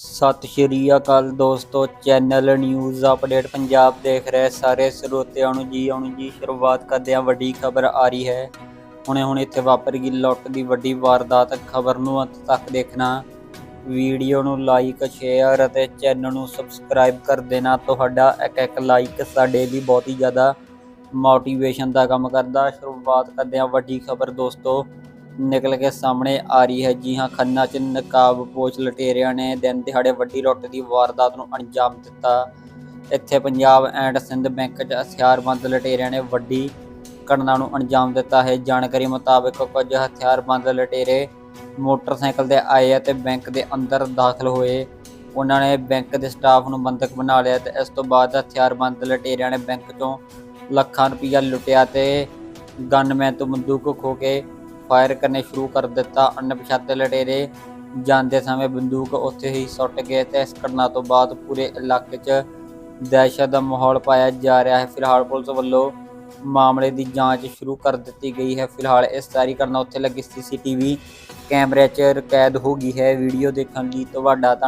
ਸਤਿ ਸ਼੍ਰੀ ਅਕਾਲ ਦੋਸਤੋ, channel news update Punjab ਦੇਖ ਰਹੇ ਸਾਰੇ ਸਰੋਤਿਆਂ ਨੂੰ ਜੀ ਆਉਣ ਜੀ ਸ਼ੁਰੂਆਤ ਕਰਦੇ ਹਾਂ, ਵੱਡੀ ਖਬਰ ਆ ਰਹੀ ਹੈ। ਹੁਣੇ ਹੁਣ ਇੱਥੇ ਵਾਪਰ ਗਈ ਲੁੱਟ ਦੀ ਵੱਡੀ ਵਾਰਦਾਤ, ਖਬਰ ਨੂੰ ਅੰਤ ਤੱਕ ਦੇਖਣਾ। ਵੀਡੀਓ ਨੂੰ ਲਾਈਕ ਸ਼ੇਅਰ ਅਤੇ ਚੈਨਲ ਨੂੰ ਸਬਸਕ੍ਰਾਈਬ ਕਰ ਦੇਣਾ। ਤੁਹਾਡਾ ਇੱਕ ਇੱਕ ਲਾਈਕ ਸਾਡੇ ਲਈ ਬਹੁਤ ਹੀ ਜ਼ਿਆਦਾ ਮੋਟੀਵੇਸ਼ਨ ਦਾ ਕੰਮ ਕਰਦਾ। ਸ਼ੁਰੂਆਤ ਕਰਦੇ ਹਾਂ, ਵੱਡੀ ਖਬਰ ਦੋਸਤੋ। ਨਿਕਲ ਕੇ ਸਾਹਮਣੇ ਆ ਰਹੀ ਹੈ। ਜੀ ਹਾਂ, ਖੰਨਾ ਚ ਨਕਾਬਪੋਸ਼ ਲਟੇਰਿਆਂ ਨੇ ਦਿਨ ਦਿਹਾੜੇ ਵੱਡੀ ਲੁੱਟ ਦੀ ਵਾਰਦਾਤ ਨੂੰ ਅੰਜਾਮ ਦਿੱਤਾ। ਇੱਥੇ ਪੰਜਾਬ ਐਂਡ ਸਿੰਧ ਬੈਂਕ 'ਚ ਹਥਿਆਰਬੰਦ ਲਟੇਰਿਆਂ ਨੇ ਵੱਡੀ ਘਟਨਾ ਨੂੰ ਅੰਜਾਮ ਦਿੱਤਾ ਹੈ। ਜਾਣਕਾਰੀ ਮੁਤਾਬਕ ਕੁਝ ਹਥਿਆਰਬੰਦ ਲਟੇਰੇ ਮੋਟਰਸਾਈਕਲ ਤੇ ਆਏ ਅਤੇ ਬੈਂਕ ਦੇ ਅੰਦਰ ਦਾਖਲ ਹੋਏ। ਉਹਨਾਂ ਨੇ ਬੈਂਕ ਦੇ ਸਟਾਫ ਨੂੰ ਬੰਦਕ ਬਣਾ ਲਿਆ ਤੇ ਇਸ ਤੋਂ ਬਾਅਦ ਹਥਿਆਰਬੰਦ ਲਟੇਰਿਆਂ ਨੇ ਬੈਂਕ ਤੋਂ ਲੱਖਾਂ ਰੁਪਈਆ ਲੁੱਟਿਆ ਤੇ ਗਨਮੈਨ ਤੋਂ ਬੰਦੂਕ ਖੋ ਕੇ ਫਾਇਰ ਕਰਨੇ ਸ਼ੁਰੂ ਕਰ ਦਿੱਤਾ। ਅਣਪਛਾਤੇ ਲਟੇਰੇ ਜਾਂਦੇ ਸਮੇਂ ਬੰਦੂਕ ਉੱਥੇ ਹੀ ਸੁੱਟ ਗਏ ਤੇ ਇਸ ਘਟਨਾ ਤੋਂ ਬਾਅਦ ਪੂਰੇ ਇਲਾਕੇ 'ਚ ਦਹਿਸ਼ਤ ਦਾ ਮਾਹੌਲ ਪਾਇਆ ਜਾ ਰਿਹਾ ਹੈ। ਫਿਲਹਾਲ ਪੁਲਿਸ ਵੱਲੋਂ ਮਾਮਲੇ ਦੀ ਜਾਂਚ ਸ਼ੁਰੂ ਕਰ ਦਿੱਤੀ ਗਈ ਹੈ। ਫਿਲਹਾਲ ਇਸ ਸਾਰੀ ਘਟਨਾ ਉੱਥੇ ਲੱਗੀ ਸੀਸੀਟੀਵੀ ਕੈਮਰੇ 'ਚ ਕੈਦ ਹੋ ਗਈ ਹੈ। ਵੀਡੀਓ ਦੇਖਣ ਲਈ ਤੁਹਾਡਾ ਧੰਨਵਾਦ।